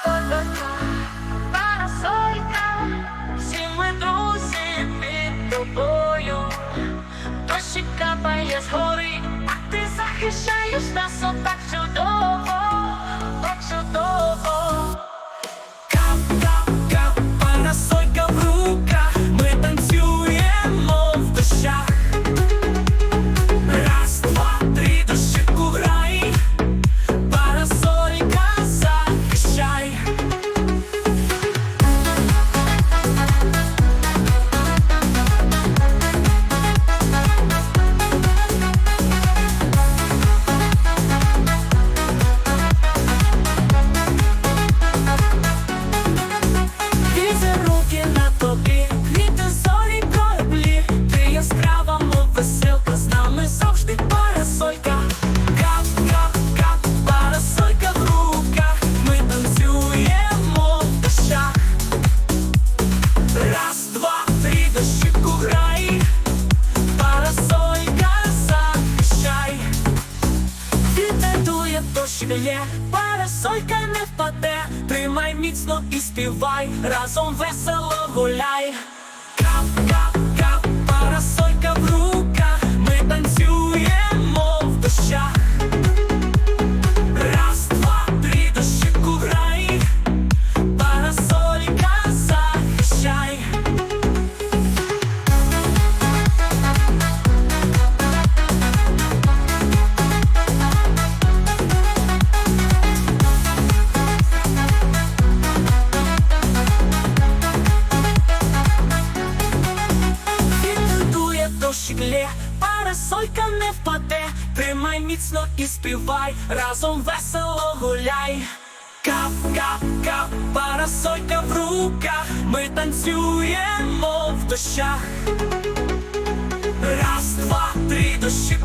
парасолька, парасолька, всі ми друзі під тобою. Дощик капає згори, а ти захищаєш нас отак дує, парасолька не впаде, тримай міцно і співай, разом весело гуляй. Лє, парасолька не впаде, тримай міцно і співай, разом весело гуляй. Кап, кап, кап, парасолька в руках, ми танцюємо в дощах. Раз, два, три, дощик